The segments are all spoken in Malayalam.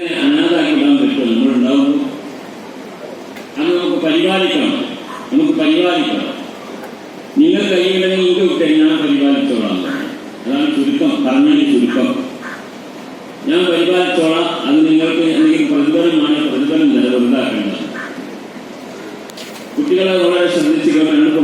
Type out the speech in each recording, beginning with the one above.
അനാഥാക്കിടാൻ പറ്റും നമ്മളുണ്ടാവും അത് നമുക്ക് പരിപാലിക്കണം. നമുക്ക് പരിപാലിക്കണം. നിങ്ങൾ കൈയില്ലെങ്കിൽ നിങ്ങൾക്ക് വിട്ട് ഞാൻ പരിപാലിച്ചോളാം. അതാണ് ചുരുക്കം. പറഞ്ഞതിന് ചുരുക്കം. ഞാൻ പരിപാലിച്ചോളാം. അത് നിങ്ങൾക്ക് എന്തെങ്കിലും പ്രതിഫലമാണ് പ്രതിഫലം വെറുതാക്കേണ്ട കുട്ടികളെ വളരെ ശ്രദ്ധിച്ചിരിക്കണം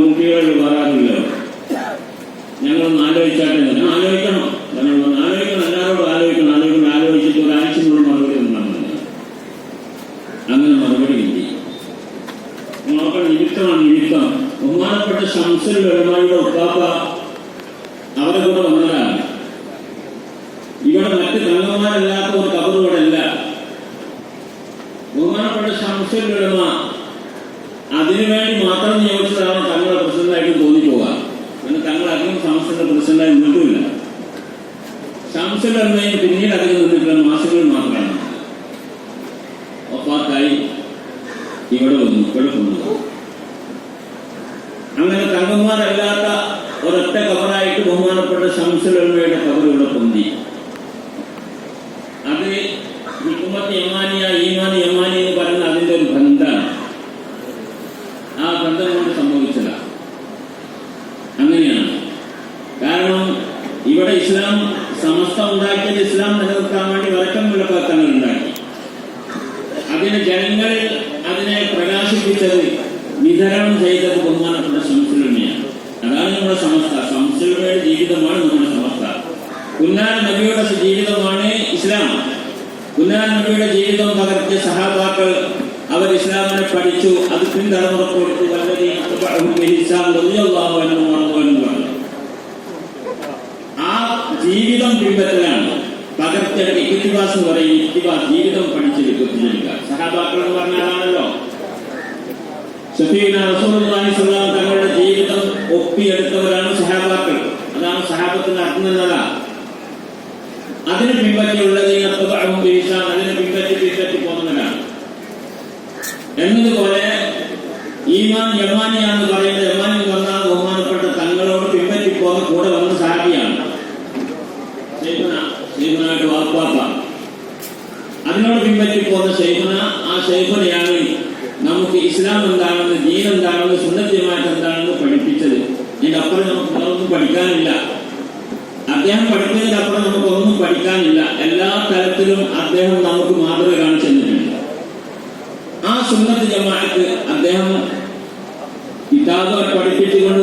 നിമിത്തമാണ് നിമിത്തം ബഹുമാനപ്പെട്ട ശംസൽ വെള്ളമാരുടെ ഉപ്പാപ്പ അവരെ കൂടെ വന്നതാണ്. ഇവിടെ മറ്റ് തങ്ങന്മാരല്ലാത്ത ഒരു കബർ ഇവിടെ ബഹുമാനപ്പെട്ട ശംസൽ വെള്ളമ അതിനുവേണ്ടി മാത്രം നിയോഗിച്ചതാണ് തങ്ങളെ പ്രസിഡന്റായിട്ട് തോന്നിപ്പോവുക. അങ്ങനെ തങ്ങൾ അധികം സംസ്ഥയുടെ പ്രസിഡന്റായി നിൽക്കില്ല ശംസൽ എന്നതിന് പിന്നീട് അധികം നിന്നിട്ടുള്ള മാസങ്ങൾ മാത്രമാണ്. ഒപ്പാത്തായി ഇവിടെ വന്നു ഇവിടെ കൊണ്ടു അങ്ങനെ തങ്ങന്മാരല്ലാത്ത ഒരൊറ്റ കബറായിട്ട് ബഹുമാനപ്പെട്ട ശംസുലമ്മയുടെ ഇവിടെ പൊന്തി. അത് ഹിക്കുമത്ത് യമാനിയ ഈമാനി യമാനി എന്ന് പറയുന്ന അതിന്റെ ഒരു ബന്ധമാണ്. ആ ബന്ധം കൊണ്ട് സംഭവിച്ചത് അങ്ങനെയാണ്. കാരണം ഇവിടെ ഇസ്ലാം സമസ്ത ഉണ്ടാക്കിയത് ഇസ്ലാം നിലനിർത്താൻ വേണ്ടി വഴക്കം വിളക്കാത്തങ്ങൾ ഉണ്ടാക്കി. അതിന് ജനങ്ങൾ അതിനെ പ്രകാശിപ്പിച്ചത് വിതരണം ചെയ്തത് ബഹുമാനപ്പെട്ട സംസ്കൃതിയാണ് അതാണ് നമ്മുടെ സമസ്ത. സംസ്കൃതിയുടെ ജീവിതമാണ് നമ്മുടെ സമസ്ത. കുന്നാൻ നബിയുടെ ജീവിതമാണ് ഇസ്ലാം. കുന്നാൻ നബിയുടെ ജീവിതം പകർത്തിയ സഹാബാക്കൾ അവർ ഇസ്ലാമിനെ പഠിച്ചു. അത് പിൻതലമുറക്ക് കൊടുത്തു ജീവിതം പിൻപറ്റലാണ് പകർച്ചയുടെ ഇത്തിബാസ് എന്ന് പറയും. ഇത്തിബാസ് ജീവിതം പഠിച്ചെടുക്കുക സഹാബാക്കൾ എന്ന് പറഞ്ഞാലാണല്ലോ തങ്ങളുടെ ജീവിതം ഒപ്പിയെടുത്തവരാണ് സഹാബാക്കൾ. അതാണ് സഹാബത്തിന്റെ അർത്ഥം എന്നല്ല. അതിന് പിൻപറ്റിയുള്ളത് അതിനെ പിൻപറ്റി പിൻപറ്റി പോകുന്നവരാണ്. എന്നതുപോലെ ഈമാൻ യമാനിയാന്ന് പറയുന്നത് യമാനി പറഞ്ഞാൽ ബഹുമാനപ്പെട്ട തങ്ങളോട് പിൻപറ്റി പോകുന്ന കൂടെ വന്ന സാഹിയാണ് അതിനോട് പിൻപറ്റി പോകുന്ന ശൈഖന ആ ശൈഖുനയാണ് നമുക്ക് ഇസ്ലാം എന്താണെന്ന് ദീൻ എന്താണെന്ന് സുന്നത്യമായിട്ട് എന്താണെന്ന് പഠിപ്പിച്ചത്. ഇതിനപ്പുറം നമുക്ക് ഒന്നും പഠിക്കാനില്ല. അദ്ദേഹം പഠിക്കുന്നതിനപ്പുറം നമുക്ക് ഒന്നും പഠിക്കാനില്ല. എല്ലാ തരത്തിലും അദ്ദേഹം നമുക്ക് മാതൃക കാണിച്ചു തന്നിട്ടുണ്ട് ആ സുന്നത്ത് ജമാഅത്ത് അദ്ദേഹം കിതാബ് പഠിപ്പിച്ചുകൊണ്ട്